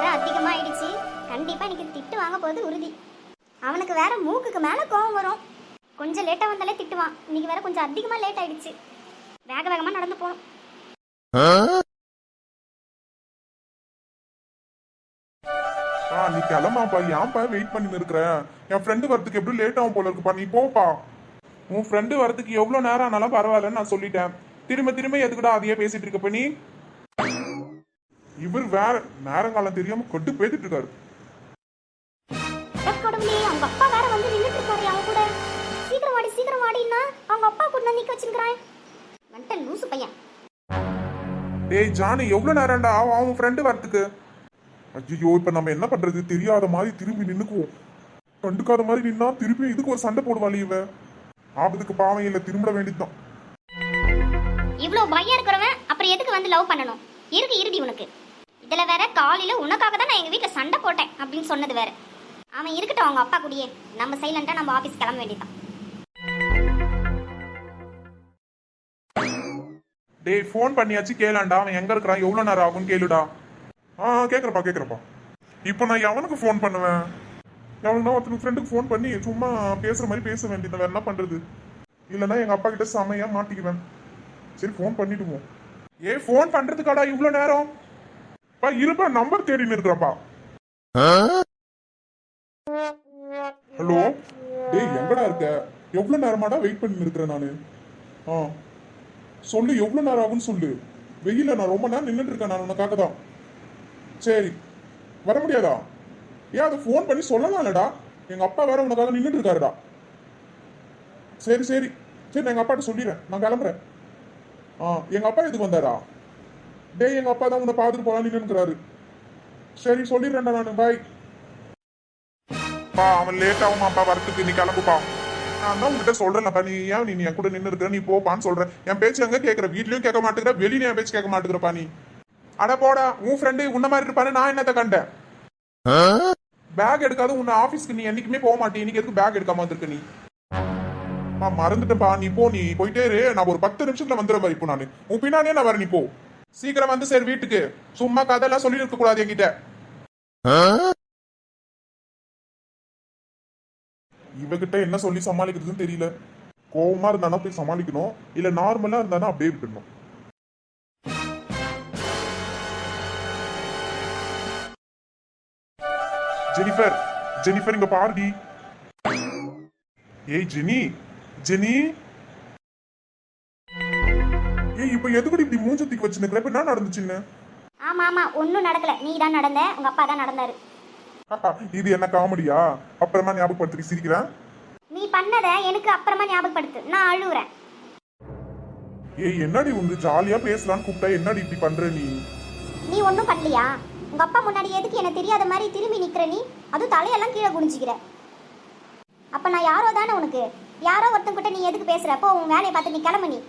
வேற அதிகமா ஆயிடுச்சு கண்டிப்பா இன்னைக்கு திட்டு வாங்க போறது உறுதி. அவனுக்கு வேற மூக்குக்கு மேல கோவம் வரும். கொஞ்சம் லேட்டா வந்தாலே திட்டுவான். இன்னைக்கு வேற கொஞ்சம் அதிகமா லேட் ஆயிடுச்சு. வேக வேகமா நடந்து போனோம் நீ கிளம்பாப்பா ஏன்ப்பா வெயிட் பண்ணி இருக்கிறேன் என் ஃப்ரெண்டு வரதுக்கு எப்படி லேட் ஆகும் போல இருக்குப்பா. நீ போப்பா. உன் ஃப்ரெண்டு வரதுக்கு எவ்வளோ நேரம் ஆனாலும் பரவாயில்லன்னு நான் சொல்லிட்டேன். திரும்ப திரும்ப எதுக்குடா அதையே பேசிட்டு இருக்கப்ப நீ இவர் வேற நேரங்காலம் தெரியாம கொட்டு பேசிட்டு இருக்காரு. கடவுளே அவங்க அப்பா வேற வந்து நின்னுட்டு இருக்காரு அவன் கூட. சீக்கிரம் வாடி சீக்கிரம் வாடின்னா அவங்க அப்பா கூட நிக்க வச்சிருக்கான் வந்துட்ட லூசு பையன். டேய் ஜானி எவ்வளோ நேரம்டா அவன் ஃப்ரெண்டு வரதுக்கு ஐயோ இப்போ நம்ம என்ன பண்றது? தெரியாத மாதிரி திரும்பி நின்னுக்குவோம். கண்டுக்காத மாதிரி நின்னா திருப்பி இதுக்கு ஒரு சண்டை போடுவாள் இவ. ஆபத்துக்கு பாவம் இல்லை திரும்பிட வேண்டியதுதான். இவ்ளோ பயம் இருக்கிறவன் அப்புறம் எதுக்கு வந்து லவ் பண்ணணும்? இருக்கு இருடி உனக்கு இதில் வேற காலையில் உனக்காக தான் நான் எங்கள் வீட்டில் சண்டை போட்டேன் அப்படின்னு சொன்னது வேற. அவன் இருக்கட்டும் அவங்க அப்பா கூடயே. நம்ம சைலண்டா நம்ம ஆஃபீஸ் கிளம்ப வேண்டியதான் டேய் ஃபோன் பண்ணியாச்சு கேளாண்டா அவன் எங்கே இருக்கிறான்? எவ்வளோ நேரம் ஆகும்னு கேளுடா. ஆ கேட்குறப்பா கேட்குறப்பா இப்போ நான் எவனுக்கு ஃபோன் பண்ணுவேன்? எவனுக்குனா ஒருத்தனுக்கு ஃப்ரெண்டுக்கு ஃபோன் பண்ணி சும்மா பேசுகிற மாதிரி பேச வேண்டியது. வேற என்ன பண்ணுறது இல்லைன்னா எங்கள் அப்பா கிட்ட செமையாக மாட்டிக்குவேன். சரி ஃபோன் பண்ணிடுவோம் ஏ ஃபோன் பண்ணுறதுக்காடா இவ்வளோ நேரம்? பா இருப்பா நம்பர் தேடின்னு இருக்கிறப்பா ஹலோ? டேய் எங்கடா இருக்க? எவ்வளோ நேரமாடா வெயிட் பண்ணி இருக்கிறேன் நான்? ஆ. சொல்லு எவ்வளோ நேரம் ஆகும்னு சொல்லு. வெயில நான் ரொம்ப நேரம் நின்றுட்டு இருக்கேன் நான் உனக்காக தான். சரி. வர முடியாதா? ஏன் அதை ஃபோன் பண்ணி சொல்லலாம்லடா எங்க அப்பா வேற உனக்காக நின்றுட்டு இருக்காருடா. சரி சரி. சரி நான் எங்க அப்பாட்ட சொல்லிடுறேன். நான் கிளம்புறேன். ஆ எங்க அப்பா எதுக்கு வந்தாரா? டேய் எங்க அப்பா தான் உன்னை பார்த்துட்டு போலாம் சரி சொல்லிடுறேன்டா நான். பாய் பா அவன் லேட் ஆகும் அப்பா வரத்துக்கு? நீ கிளம்புப்பா. நான் தான் உங்ககிட்ட சொல்றேன்லப்பா நீ ஏன் நீ என் கூட நின்று இருக்க நீ போப்பான்னு சொல்றேன். என் பேச்சு எங்க கேட்கற வீட்லயும் கேட்க மாட்டேங்கிற வெளியில என் பேச்சு கேட்க மாட்டேங்கிறப்பா நீ. அட போடா உன் ஃப்ரெண்டு உன்ன மாதிரி இருப்பானு நான் என்னத்த கண்டேன்? பேக் எடுக்காத உன்னை ஆபீஸ்க்கு நீ என்னைக்குமே போக மாட்டேன். இன்னைக்கு எதுக்கு பேக் எடுக்காம வந்திருக்க நீ? மறந்துட்டேன்ப்பா நீ போ நீ போயிட்டே இரு. நான் ஒரு பத்து நிமிஷத்துல வந்துடுற மாதிரி இப்போ நான். உன் பின்னாடியே நான் வர நீ போ. சீக்கிரம் வந்து சரி வீட்டுக்கு. சும்மா கதையெல்லாம் சொல்லி இருக்க கூடாது என்கிட்ட. இவகிட்ட என்ன சொல்லி சமாளிக்கிறதுன்னு தெரியல. கோவமா இருந்தானா போய் சமாளிக்கணும். இல்ல நார்மலா இருந்தானா அப்படியே விட்டுடணும். ஜெனிஃபர் ஜெனிஃபர் இங்க பாருடி. ஏய் ஜெனி ஜெனி. ஏய் இப்ப எதுக்கடி இப்படி மூஞ்சத்துக்கு வச்சுருக்கிற இப்ப என்ன நடந்துச்சுன்னு ஆமா ஆமா. ஒன்றும் நடக்கல. நீ தான் நடந்த. உங்க அப்பா தான் நடந்தாரு. இது என்ன காமெடியா? அப்புறமா ஞாபகப்படுத்தி சிரிக்கிறேன் நீ பண்ணதை எனக்கு அப்புறமா ஞாபகப்படுத்து. நான் அழுவுறேன். ஏய் என்னடி உங்க ஜாலியா பேசலாம்னு கூப்பிட்டா என்னடி இப்படி பண்ற நீ? நீ ஒன்றும் பண்ணலையா? உங்க அப்பா முன்னாடி எதுக்கு எனக்கு தெரியாத மாதிரி திரும்பி நிக்கிற நீ? அதுவும் தலையெல்லாம் கீழே குனிஞ்சிக்கிற. அப்ப நான் யாரோ தானே உனக்கு? யாரோ ஒருத்தங்கிட்ட நீ எதுக்கு பேசுற? போ உன் வேலையை பார்த்து நீ கிளம்பு நீ.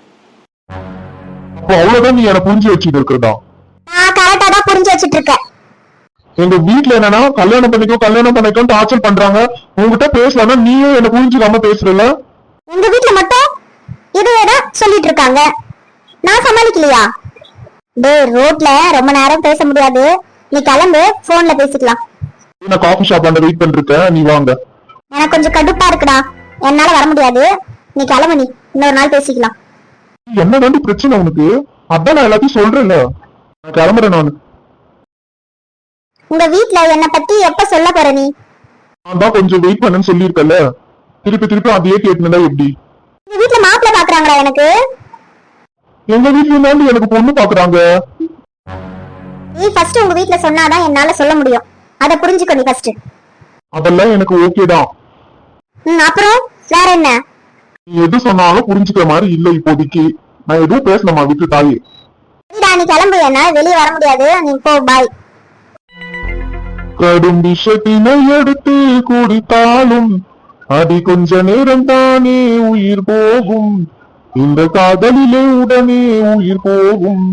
அப்போ அவ்வளவுதான் நீ என்ன புரிஞ்சு வச்சுட்டு இருக்கிறதா? நான் கரெக்டா தான் புரிஞ்சு வச்சிட்டு இருக்கேன். எங்க வீட்ல என்னன்னா கல்யாணம் பண்ணிக்கோ கல்யாணம் பண்ணிக்கோ டார்ச்சர் பண்றாங்க. உங்ககிட்ட பேசலாம்னா நீயும் என்ன புரிஞ்சுக்காம பேசுறல உங்க வீட்ல மட்டும் இதுவே தான் சொல்லிட்டு இருக்காங்க. நான் சமாளிக்கலையா? டேய் ரோட்ல ரொம்ப நேரம் பேச முடியாது. நீ கிளம்பு போன்ல பேசிக்கலாம். நான் காஃபி ஷாப்ல வெயிட் பண்ணிருக்கேன் நீ வாங்க. எனக்கு கொஞ்சம் கடுப்பா இருக்குடா. என்னால வர முடியாது. நீ கிளம்பு நீ இன்னொரு நாள் பேசிக்கலாம். என்ன தாண்டி பிரச்சனை உனக்கு? அதான் நான் எல்லாத்தையும் சொல்றேன்ல. நான் கிளம்புறேன் நான். உங்க வீட்ல என்ன பத்தி எப்ப சொல்ல போற நீ? நான் தான் கொஞ்சம் வெயிட் பண்ணேன்னு சொல்லியிருக்கல திருப்பி திருப்பி அதையே கேட்டுனதா எப்படி? உங்க வீட்ல மாப்பிள்ள பாக்குறாங்களா எனக்கு? எங்க வீட்ல இருந்தாலும் எனக்கு பொண்ணு பாக்குறாங்க. நீ ஃபர்ஸ்ட் உங்க வீட்ல சொன்னாதான் என்னால சொல்ல முடியும். அத புரிஞ்சுக்கோ நீ ஃபர்ஸ்ட் அதெல்லாம் எனக்கு ஓகே தான். ம் அப்புறம் வேற என்ன? நீ எது சொன்னாலும் புரிஞ்சுக்கிற மாதிரி இல்ல இப்போதைக்கு. நான் எதுவும் பேசணுமா விட்டு தாயே. நீ கிளம்பு என்னால வெளியே வர முடியாது. நீ போ பாய் கடும் விஷத்தினை எடுத்து குடித்தாலும் அது கொஞ்ச நேரம் தானே உயிர் போகும். இந்த காதலிலே உடனே உயிர் போகும்.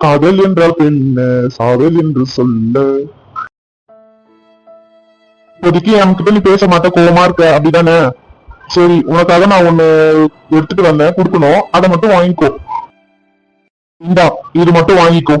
காதல் என்றால் பெண்ண சாதல் என்று சொல்ல. இப்போதைக்கு என்கிட்ட நீ பேச மாட்ட கோவமா இருக்க அப்படிதானே? சரி உனக்காக நான் ஒண்ணு எடுத்துட்டு வந்தேன் கொடுக்கணும். அதை மட்டும் வாங்கிக்கோ. இந்தா இது மட்டும் வாங்கிக்கோ.